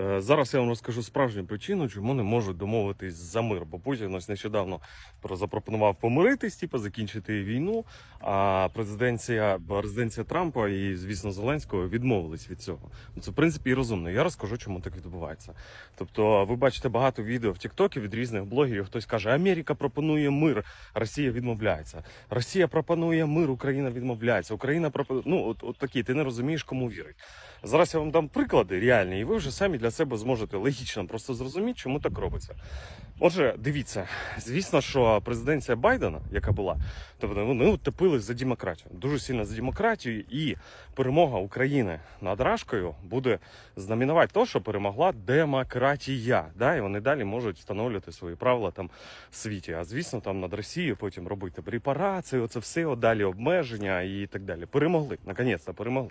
Е, Зараз я вам розкажу справжню причину, чому не можуть домовитись за мир. Бо Путін ось нещодавно запропонував помиритись, типу, закінчити війну. А президенція, резиденція Трампа і, звісно, Зеленського відмовились від цього. Ну, Це в принципі і розумно. Я розкажу, чому так відбувається. Тобто, ви бачите багато відео в Тіктокі від різних блогерів. Хтось каже, Америка пропонує мир, Росія відмовляється. Росія пропонує мир, Україна відмовляється. Україна пропонує. Ну, от, от такі, ти не розумієш, кому вірить. Зараз я вам дам приклади реальні, і ви вже самі для себе зможете логічно просто зрозуміти, чому так робиться. Отже, дивіться, звісно, що президенція Байдена, яка була, тобто вони утопили за демократію, дуже сильно за демократію, і перемога України над Рашкою буде знаменувати те, що перемогла демократія. Да? І вони далі можуть встановлювати свої правила там в світі. А звісно, там над Росією потім робити репарації, оце все далі обмеження і так далі. Перемогли, наконець-то перемогли.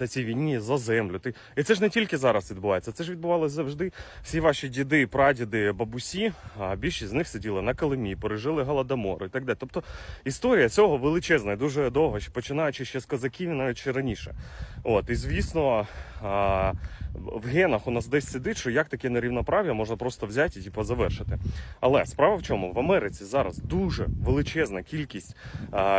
на цій війні за землю. Ти... І це ж не тільки зараз відбувається, це ж відбувалося завжди. Всі ваші діди, прадіди, бабусі, а більшість з них сиділи на Калимі, пережили голодомор і так далі. Тобто історія цього величезна, дуже довго, починаючи ще з козаків, навіть ще раніше. От, і звісно, в генах у нас десь сидить, що як таке нерівноправ'я можна просто взяти і типу, завершити. Але справа в чому? В Америці зараз дуже величезна кількість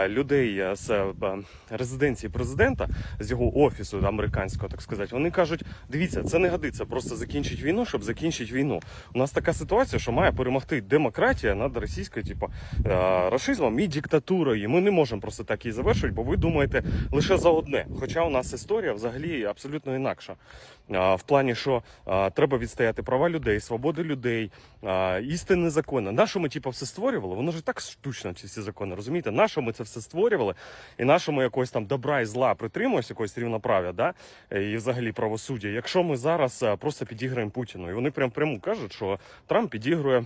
людей з а, резиденції президента, з його офісу американського, так сказати, вони кажуть: дивіться, це не годиться просто закінчити війну, щоб закінчити війну. У нас така ситуація, що має перемогти демократія над російською, типу, е, расизмом і диктатурою. І ми не можемо просто так її завершити, бо ви думаєте лише за одне. Хоча у нас історія взагалі абсолютно інакша. А, В плані, що треба відстояти права людей, свободи людей, істинні закони. На що ми типу, все створювали? Воно ж так штучно, ці всі закони. Розумієте? На що ми це все створювали? І на що ми якогось там добра і зла притримуємося, якогось рівноправ'я, да? і взагалі правосуддя. Якщо ми зараз просто підіграємо Путіну, і вони прям прямо кажуть, що Трамп підігрує.